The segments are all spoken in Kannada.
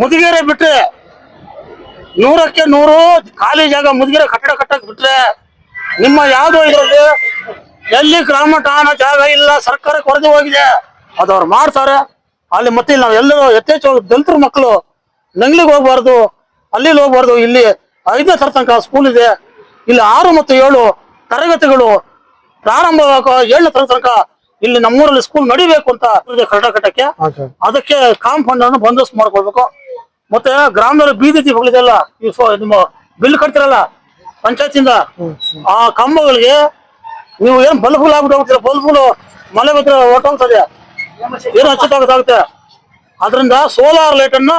ಮುದಿಗೆರೆ ಬಿಟ್ರೆ ನೂರಕ್ಕೆ ನೂರು ಖಾಲಿ ಜಾಗ ಮುದಿಗೆರೆ ಕಟ್ಟಡ ಕಟ್ಟಕ್ ಬಿಟ್ರೆ ನಿಮ್ಮ ಯಾವ್ದೋ ಇದರಲ್ಲಿ ಎಲ್ಲಿ ಗ್ರಾಮ ಠಾಣ ಜಾಗ ಇಲ್ಲ ಸರ್ಕಾರಕ್ಕೆ ವರದಿ ಹೋಗಿದೆ. ಅದವ್ರು ಮಾಡ್ತಾರೆ. ಅಲ್ಲಿ ಮತ್ತೆ ಇಲ್ಲಿ ನಾವು ಎಲ್ಲರೂ ಯಥೇಚ್ಛ ದಲಿತರು ಮಕ್ಕಳು ನಂಗ್ಲಿಗೆ ಹೋಗ್ಬಾರ್ದು ಅಲ್ಲಿ ಹೋಗ್ಬಾರ್ದು ಇಲ್ಲಿ ಐದನೇ ತರ ತನಕ ಸ್ಕೂಲ್ ಇದೆ. ಇಲ್ಲಿ ಆರು ಮತ್ತು ಏಳು ತರಗತಿಗಳು ಪ್ರಾರಂಭವಾಗ ಏಳನೇ ತರ ತನಕ ಇಲ್ಲಿ ನಮ್ಮೂರಲ್ಲಿ ಸ್ಕೂಲ್ ನಡಿಬೇಕು ಅಂತ ಕರ್ನಾಟಕಕ್ಕೆ. ಅದಕ್ಕೆ ಕಾಂಪೌಂಡ್ ಅನ್ನು ಬಂದೋಬಸ್ತ್ ಮಾಡ್ಕೊಳ್ಬೇಕು. ಮತ್ತೆ ಗ್ರಾಮದಲ್ಲಿ ಬೀದಿ ದೀಪಗಳಿದೆಲ್ಲ ಈ ನಿಮ್ಮ ಬಿಲ್ ಕಟ್ತಿರಲ್ಲ ಪಂಚಾಯತಿಂದ ಆ ಕಂಬಗಳಿಗೆ ನೀವು ಏನ್ ಬಲ್ಬ್ಗಳು ಆಗ್ಬಿಟ್ಟು ಹೋಗ್ತೀರ ಬಲ್ಬ್ಗಳು ಮಳೆ ಬಂದ್ರೆ ಹೊಟ್ಟೋಗ್ತದೆ ಏನು ಹಚ್ಚೋದಾಗುತ್ತೆ ಅದರಿಂದ ಸೋಲಾರ್ ಲೈಟ್ ಅನ್ನ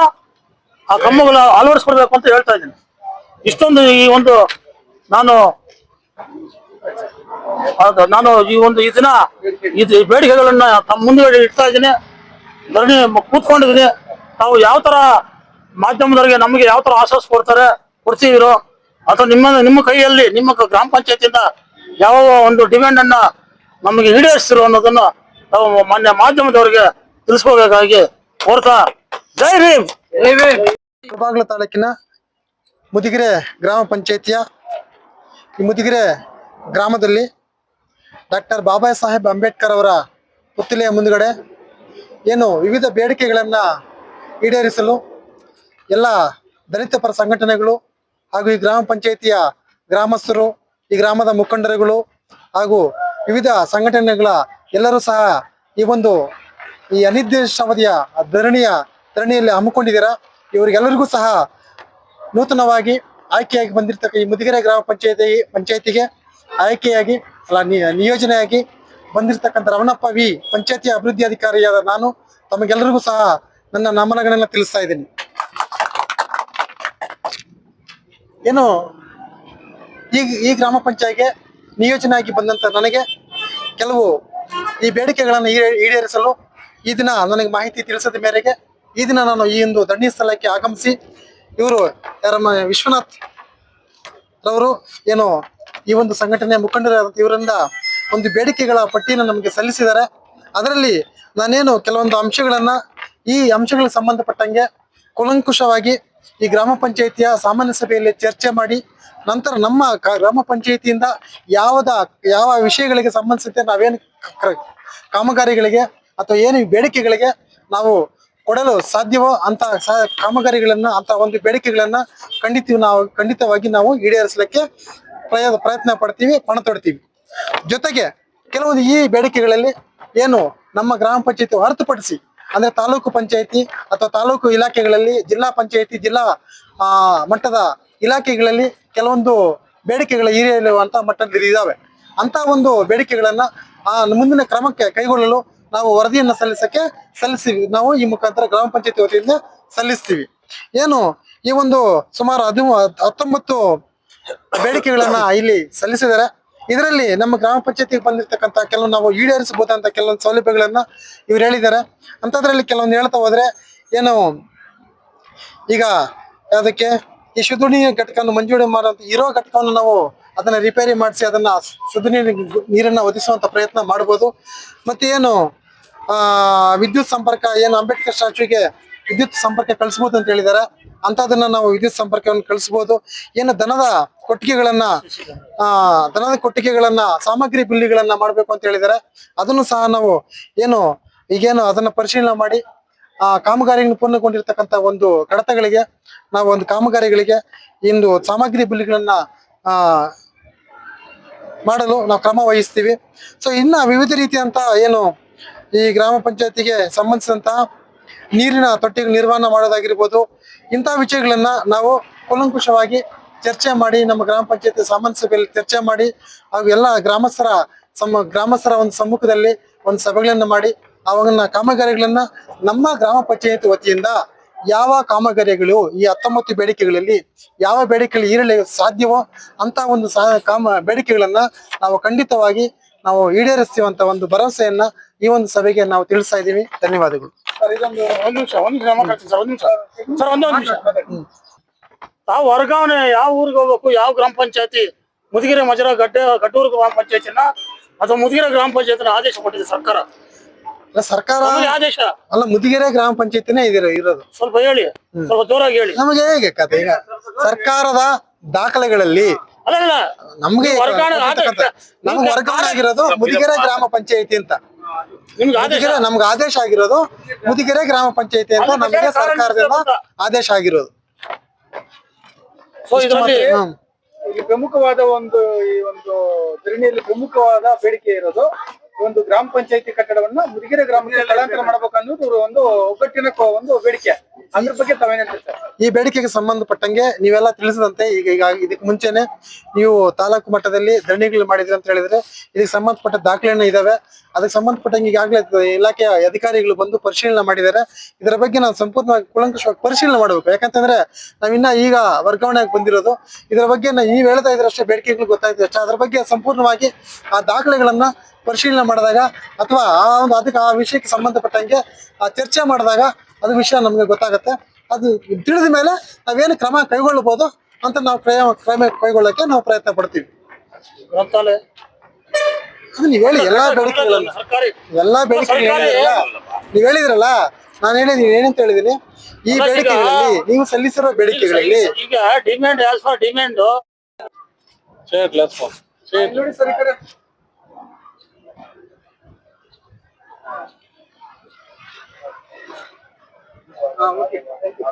ಆ ಕಂಬಗಳ ಅಳವಡಿಸ್ಕೊಡ್ಬೇಕು ಅಂತ ಹೇಳ್ತಾ ಇದ್ದೀನಿ. ಇಷ್ಟೊಂದು ಈ ಒಂದು ನಾನು ಹೌದು ನಾನು ಈ ಒಂದು ಈ ದಿನ ಇದು ಬೇಡಿಕೆಗಳನ್ನ ತಮ್ಮ ಮುಂದೆ ಇಡ್ತಾ ಇದ್ದೀನಿ. ಧರಣಿ ಮ- ಕೂತ್ಕೊಂಡಿದ್ದೀನಿ. ತಾವು ಯಾವ ತರ ಮಾಧ್ಯಮದವರಿಗೆ ನಮಗೆ ಯಾವ ತರ ಆಶ್ವಾಸ ಕೊಡ್ತಾರೆ ಕೊಡ್ತಿದ್ದೀರೋ ಅಥವಾ ನಿಮ್ಮ ನಿಮ್ಮ ಕೈಯಲ್ಲಿ ನಿಮ್ಮ ಗ್ರಾಮ ಪಂಚಾಯತಿಯಿಂದ ಯಾವ ಒಂದು ಡಿಮ್ಯಾಂಡ್ ಅನ್ನ ನಮಗೆ ಈಡೇರಿಸ್ತಿರು ಅನ್ನೋದನ್ನ ನಾವು ಮಾನ್ಯ ಮಾಧ್ಯಮದವರಿಗೆ ತಿಳಿಸ್ಕೋಬೇಕಾಗಿ ಕೋರ್ತಾ ಜೈ ಭೀಮ್ ಬಾಗ್ಲ ತಾಲೂಕಿನ ಮುದಿಗೆರೆ ಗ್ರಾಮ ಪಂಚಾಯಿತಿಯ ಈ ಮುದಿಗೆರೆ ಗ್ರಾಮದಲ್ಲಿ ಡಾಕ್ಟರ್ ಬಾಬಾ ಸಾಹೇಬ್ ಅಂಬೇಡ್ಕರ್ ಅವರ ಪುತ್ತಿಲೆಯ ಮುಂದುಗಡೆ ಏನು ವಿವಿಧ ಬೇಡಿಕೆಗಳನ್ನು ಈಡೇರಿಸಲು ಎಲ್ಲ ದಲಿತ ಪರ ಸಂಘಟನೆಗಳು ಹಾಗೂ ಈ ಗ್ರಾಮ ಪಂಚಾಯಿತಿಯ ಗ್ರಾಮಸ್ಥರು, ಈ ಗ್ರಾಮದ ಮುಖಂಡರುಗಳು ಹಾಗೂ ವಿವಿಧ ಸಂಘಟನೆಗಳ ಎಲ್ಲರೂ ಸಹ ಈ ಒಂದು ಈ ಅನಿರ್ದಿಷ್ಟಾವಧಿಯ ಧರಣಿಯ ಧರಣಿಯಲ್ಲಿ ಹಮ್ಮಿಕೊಂಡಿದ್ದೀರಾ? ಇವರಿಗೆಲ್ಲರಿಗೂ ಸಹ ನೂತನವಾಗಿ ಆಯ್ಕೆಯಾಗಿ ಬಂದಿರತಕ್ಕ ಈ ಮುದಿಗೆರೆ ಗ್ರಾಮ ಪಂಚಾಯತಿ, ಪಂಚಾಯತಿಗೆ ಆಯ್ಕೆಯಾಗಿ, ಅಲ್ಲ ನಿಯೋಜನೆಯಾಗಿ ಬಂದಿರತಕ್ಕಂಥ ರಮಣಪ್ಪ ವಿ ಪಂಚಾಯತಿ ಅಭಿವೃದ್ಧಿ ಅಧಿಕಾರಿಯಾದ ನಾನು ತಮಗೆಲ್ಲರಿಗೂ ಸಹ ನನ್ನ ನಮನಗಳನ್ನ ತಿಳಿಸ್ತಾ ಇದ್ದೀನಿ. ಏನು ಈ ಈ ಗ್ರಾಮ ಪಂಚಾಯಿಗೆ ನಿಯೋಜನೆ ಆಗಿ ಬಂದಂತ ನನಗೆ ಕೆಲವು ಈ ಬೇಡಿಕೆಗಳನ್ನು ಈಡೇ- ಈಡೇರಿಸಲು ಈ ದಿನ ನನಗೆ ಮಾಹಿತಿ ತಿಳಿಸಿದ ಮೇರೆಗೆ ಈ ದಿನ ನಾನು ಈ ಒಂದು ದಂಡಿ ಸ್ಥಳಕ್ಕೆ ಆಗಮಿಸಿ ಇವರು ಯಾರಮ್ಮ ವಿಶ್ವನಾಥ್ ರವರು ಏನು ಈ ಒಂದು ಸಂಘಟನೆಯ ಮುಖಂಡರಾದಂಥ ಇವರಿಂದ ಒಂದು ಬೇಡಿಕೆಗಳ ಪಟ್ಟಿಯನ್ನು ನಮಗೆ ಸಲ್ಲಿಸಿದ್ದಾರೆ. ಅದರಲ್ಲಿ ನಾನೇನು ಕೆಲವೊಂದು ಅಂಶಗಳನ್ನು ಈ ಅಂಶಗಳಿಗೆ ಸಂಬಂಧಪಟ್ಟಂಗೆ ಕೂಲಂಕುಷವಾಗಿ ಈ ಗ್ರಾಮ ಪಂಚಾಯಿತಿಯ ಸಾಮಾನ್ಯ ಸಭೆಯಲ್ಲಿ ಚರ್ಚೆ ಮಾಡಿ ನಂತರ ನಮ್ಮ ಗ್ರಾಮ ಪಂಚಾಯಿತಿಯಿಂದ ಯಾವ್ದ, ಯಾವ ವಿಷಯಗಳಿಗೆ ಸಂಬಂಧಿಸಿದಂತೆ ನಾವೇನು ಕಾಮಗಾರಿಗಳಿಗೆ ಅಥವಾ ಏನು ಬೇಡಿಕೆಗಳಿಗೆ ನಾವು ಕೊಡಲು ಸಾಧ್ಯವೋ ಅಂತ ಕಾಮಗಾರಿಗಳನ್ನ ಅಂತ ಒಂದು ಬೇಡಿಕೆಗಳನ್ನ ಖಂಡಿತ ನಾವು, ಖಂಡಿತವಾಗಿ ನಾವು ಈಡೇರಿಸಲಿಕ್ಕೆ ಪ್ರಯ, ಪ್ರಯತ್ನ ಪಡ್ತೀವಿ, ಪಣ ತೊಡ್ತೀವಿ. ಜೊತೆಗೆ ಕೆಲವೊಂದು ಈ ಬೇಡಿಕೆಗಳಲ್ಲಿ ಏನು ನಮ್ಮ ಗ್ರಾಮ ಪಂಚಾಯತಿ ಹೊರತುಪಡಿಸಿ ಅಂದ್ರೆ ತಾಲೂಕು ಪಂಚಾಯತಿ ಅಥವಾ ತಾಲೂಕು ಇಲಾಖೆಗಳಲ್ಲಿ ಜಿಲ್ಲಾ ಪಂಚಾಯತಿ ಜಿಲ್ಲಾ ಆ, ಮಟ್ಟದ ಇಲಾಖೆಗಳಲ್ಲಿ ಕೆಲವೊಂದು ಬೇಡಿಕೆಗಳ ಈಡೇರುವಂತ ಮಟ್ಟದಲ್ಲಿ ಇದಾವೆ. ಅಂತ ಒಂದು ಬೇಡಿಕೆಗಳನ್ನ ಆ ಮುಂದಿನ ಕ್ರಮಕ್ಕೆ ಕೈಗೊಳ್ಳಲು ನಾವು ವರದಿಯನ್ನ ಸಲ್ಲಿಸಕ್ಕೆ ಸಲ್ಲಿಸಿ ನಾವು ಈ ಮುಖಾಂತರ ಗ್ರಾಮ ಪಂಚಾಯತಿ ವತಿಯಿಂದ ಸಲ್ಲಿಸ್ತೀವಿ. ಏನು ಈ ಒಂದು ಸುಮಾರು ಹದಿಮೂ ಹತ್ತೊಂಬತ್ತು ಬೇಡಿಕೆಗಳನ್ನ ಇಲ್ಲಿ ಸಲ್ಲಿಸಿದ್ದಾರೆ. ಇದರಲ್ಲಿ ನಮ್ಮ ಗ್ರಾಮ ಪಂಚಾಯತಿಗೆ ಬಂದಿರತಕ್ಕಂತ ಕೆಲವು ನಾವು ಈಡೇರಿಸಬಹುದಂತ ಕೆಲವೊಂದು ಸೌಲಭ್ಯಗಳನ್ನ ಇವ್ರು ಹೇಳಿದ್ದಾರೆ. ಅಂತದ್ರಲ್ಲಿ ಕೆಲವೊಂದು ಹೇಳ್ತಾ ಹೋದ್ರೆ ಏನು ಈಗ ಅದಕ್ಕೆ ಈ ಶುದ್ಧ ನೀರಿನ ಘಟಕವನ್ನು ಮಂಜೂರಿ ಮಾಡುವಂತ ಇರೋ ಘಟಕವನ್ನು ನಾವು ಅದನ್ನ ರಿಪೇರಿ ಮಾಡಿಸಿ ಅದನ್ನ ಶುದ್ಧ ನೀರಿನ ನೀರನ್ನ ಒದಗಿಸುವಂತ ಪ್ರಯತ್ನ ಮಾಡಬಹುದು. ಮತ್ತೆ ಏನು, ಆ, ವಿದ್ಯುತ್ ಸಂಪರ್ಕ, ಏನು ಅಂಬೇಡ್ಕರ್ ಸ್ಟ್ಯಾಚ್ಯೂಗೆ ವಿದ್ಯುತ್ ಸಂಪರ್ಕ ಕಳಿಸ್ಬೋದು ಅಂತ ಹೇಳಿದ್ದಾರೆ. ಅಂತದನ್ನ ನಾವು ವಿದ್ಯುತ್ ಸಂಪರ್ಕವನ್ನು ಕಳಿಸಬಹುದು ಏನು ದನದ ಕೊಟ್ಟಿಗೆಗಳನ್ನ, ಆ, ದನದ ಕೊಟ್ಟಿಗೆಗಳನ್ನ, ಸಾಮಗ್ರಿ ಬಿಲ್ಲಿಗಳನ್ನ ಮಾಡ್ಬೇಕು ಅಂತ ಹೇಳಿದರೆ ಅದನ್ನು ಸಹ ನಾವು ಏನು ಈಗೇನು ಅದನ್ನ ಪರಿಶೀಲನೆ ಮಾಡಿ, ಆ, ಕಾಮಗಾರಿಯನ್ನು ಪೂರ್ಣಗೊಂಡಿರ್ತಕ್ಕಂಥ ಒಂದು ಕಡತಗಳಿಗೆ, ನಾವು ಒಂದು ಕಾಮಗಾರಿಗಳಿಗೆ ಇಂದು ಸಾಮಗ್ರಿ ಬಿಲ್ಗಳನ್ನ ಆ, ಮಾಡಲು ನಾವು ಕ್ರಮ ವಹಿಸ್ತೀವಿ. ಸೊ ಇನ್ನ ವಿವಿಧ ರೀತಿಯಂತ ಏನು ಈ ಗ್ರಾಮ ಪಂಚಾಯತಿಗೆ ಸಂಬಂಧಿಸಿದಂತಹ ನೀರಿನ ತೊಟ್ಟಿಗೆ ನಿರ್ವಹಣೆ ಮಾಡೋದಾಗಿರ್ಬೋದು, ಇಂಥ ವಿಷಯಗಳನ್ನ ನಾವು ಕೂಲಂಕುಷವಾಗಿ ಚರ್ಚೆ ಮಾಡಿ, ನಮ್ಮ ಗ್ರಾಮ ಪಂಚಾಯತಿ ಸಾಮಾನ್ಯ ಸಭೆಯಲ್ಲಿ ಚರ್ಚೆ ಮಾಡಿ, ಹಾಗೂ ಎಲ್ಲ ಗ್ರಾಮಸ್ಥರ ಸಮ, ಗ್ರಾಮಸ್ಥರ ಒಂದು ಸಮ್ಮುಖದಲ್ಲಿ ಒಂದು ಸಭೆಗಳನ್ನು ಮಾಡಿ ಅವನ್ನ ಕಾಮಗಾರಿಗಳನ್ನ ನಮ್ಮ ಗ್ರಾಮ ಪಂಚಾಯತ್ ವತಿಯಿಂದ ಯಾವ ಕಾಮಗಾರಿಗಳು, ಈ ಹತ್ತೊಂಬತ್ತು ಬೇಡಿಕೆಗಳಲ್ಲಿ ಯಾವ ಬೇಡಿಕೆಗಳು ಈರಲು ಸಾಧ್ಯವೋ ಅಂತ ಒಂದು ಸಾ, ಕಾಮ, ಬೇಡಿಕೆಗಳನ್ನ ನಾವು ಖಂಡಿತವಾಗಿ ನಾವು ಈಡೇರಿಸ್ತೀವಂತ ಒಂದು ಭರವಸೆಯನ್ನ ಈ ಒಂದು ಸಭೆಗೆ ನಾವು ತಿಳಿಸ್ತಾ ಇದ್ದೀವಿ. ಧನ್ಯವಾದಗಳು. ತಾವು ವರ್ಗಾವಣೆ ಯಾವ ಊರಿಗೆ ಹೋಗ್ಬೇಕು ಯಾವ ಗ್ರಾಮ ಪಂಚಾಯತಿ? ಮುದಿಗೆರೆ ಮಜರ ಗಡ್ಡೆ ಗಡ್ಡೂರು ಗ್ರಾಮ ಪಂಚಾಯತಿನ ಅಥವಾ ಮುದಿಗೆರೆ ಗ್ರಾಮ ಪಂಚಾಯತಿನ ಆದೇಶ ಕೊಟ್ಟಿದೆ ಸರ್ಕಾರ? ಸರ್ಕಾರ ಆದೇಶ. ಅಲ್ಲ ಮುದಿಗೆರೆ ಗ್ರಾಮ ಪಂಚಾಯತಿನೇ ಇದಿರ ಇರೋದು. ಸ್ವಲ್ಪ ಹೇಳಿ ಸ್ವಲ್ಪ ಜೋರಾಗಿ ಹೇಳಿ. ನಮಗೆ ಹೇಗೆ ಕತೆ? ಈಗ ಸರ್ಕಾರದ ದಾಖಲೆಗಳಲ್ಲಿ ಅಲ್ಲ ಅಲ್ಲ ನಮ್ಗೆ ನೀವು ವರ್ಗಾವಣೆ ಆದೇಶ- ನಮ್ಗೆ ವರ್ಗಾವಣೆ ಆಗಿರೋದು ಮುದಿಗೆರೆ ಗ್ರಾಮ ಪಂಚಾಯತಿ ಅಂತ. ನಿಮ್ಗೆ ಆದೇಶ? ಮುದಿಗೆರೆ ನಮ್ಗೆ ಆದೇಶ ಆಗಿರೋದು ಮುದಿಗೆರೆ ಗ್ರಾಮ ಪಂಚಾಯತಿ ಅಂತ ನಮಗೆ ಸರ್ಕಾರದಿಂದ ಆದೇಶ ಆಗಿರೋದು. ಸೊ ಇದರಲ್ಲಿ ಹ್ಮ್. ಇಲ್ಲಿ ಪ್ರಮುಖವಾದ ಒಂದು ಈ ಒಂದು ಧರಣಿಯಲ್ಲಿ ಪ್ರಮುಖವಾದ ಬೇಡಿಕೆ ಇರೋದು ಒಂದು ಗ್ರಾಮ ಪಂಚಾಯತಿ ಕಟ್ಟಡವನ್ನ ಮುದಿಗೆರೆ ಗ್ರಾಮಕ್ಕೆ ಸ್ಥಳಾಂತರ ಮಾಡಬೇಕು ಅನ್ನೋದು ಒಂದು ಒಗ್ಗಟ್ಟಿನ ಕೊ- ಒಂದು ಬೇಡಿಕೆ. ಅದ್ರ ಬಗ್ಗೆ ತಾವೇನ್ ಹೇಳ್ತೀರಿ ಸರ್? ಈ ಬೇಡಿಕೆಗೆ ಸಂಬಂಧಪಟ್ಟಂಗೆ ನೀವೆಲ್ಲ ತಿಳಿಸದಂತೆ ಈಗ ಈಗ ಇದಕ್ಕೆ ಮುಂಚೆನೆ ನೀವು ತಾಲೂಕು ಮಟ್ಟದಲ್ಲಿ ಧರಣಿಗಳು ಮಾಡಿದ್ರಿ ಅಂತ ಹೇಳಿದ್ರೆ ಇದಕ್ಕೆ ಸಂಬಂಧಪಟ್ಟ ದಾಖಲೆಗಳು ಇದಾವೆ. ಅದಕ್ಕೆ ಸಂಬಂಧಪಟ್ಟಂಗೆ ಈಗಾಗಲೇ ಇಲಾಖೆಯ ಅಧಿಕಾರಿಗಳು ಬಂದು ಪರಿಶೀಲನೆ ಮಾಡಿದ್ದಾರೆ. ಇದರ ಬಗ್ಗೆ ನಾವು ಸಂಪೂರ್ಣವಾಗಿ ಕುಲಂಕುಷವಾಗಿ ಪರಿಶೀಲನೆ ಮಾಡಬೇಕು. ಯಾಕಂತಂದ್ರೆ ನಾವಿನ್ನ ಈಗ ವರ್ಗಾವಣೆಗೆ ಬಂದಿರೋದು. ಇದರ ಬಗ್ಗೆ ನೀವು ಹೇಳ್ತಾ ಇದ್ರಷ್ಟೇ ಬೇಡಿಕೆಗಳು ಗೊತ್ತಾಯ್ತು ಅಷ್ಟೇ ಅದ್ರ ಬಗ್ಗೆ ಸಂಪೂರ್ಣವಾಗಿ ಆ ದಾಖಲೆಗಳನ್ನ ಪರಿಶೀಲನೆ ಮಾಡಿದಾಗ ಅಥವಾ ಆ ಒಂದು ಅದಕ್ಕೆ ಆ ವಿಷಯಕ್ಕೆ ಸಂಬಂಧಪಟ್ಟಂಗೆ ಆ ಚರ್ಚೆ ಮಾಡಿದಾಗ ಅದು ವಿಷಯ ನಮಗೆ ಗೊತ್ತಾಗುತ್ತೆ. ಅದು ತಿಳಿದ ಮೇಲೆ ನಾವೇನು ಕ್ರಮ ಕೈಗೊಳ್ಳಬಹುದು ಅಂತ ನಾವು ಕ್ರಮ ಕ್ರಮ ಕೈಗೊಳ್ಳಕ್ಕೆ ನಾವು ಪ್ರಯತ್ನ ಪಡ್ತೀವಿ. ಗ್ರಂಥಾಲಯ. ಅದು ನೀವ್ ಹೇಳಿ ಎಲ್ಲಾ ಬೇಡಿಕೆಗಳನ್ನ. ಸರ್ಕಾರಿ. ಎಲ್ಲಾ ಬೇಡಿಕೆಗಳನ್ನ ನೀವ್ ಹೇಳಿದ್ರಲ್ಲ ನಾನು ಹೇಳಿದೀನಿ ಏನಂತ ಹೇಳಿದೀನಿ? ಈ ಬೇಡಿಕೆಗಳಲ್ಲಿ ನೀವು ಸಲ್ಲಿಸಿರೋ ಬೇಡಿಕೆಗಳಲ್ಲಿ ಈಗ ಡಿಮ್ಯಾಂಡ್ ಆಸ್ ಫಾರ್ ಡಿಮ್ಯಾಂಡ್ ನೋಡಿ sir Uh, okay. Thank you.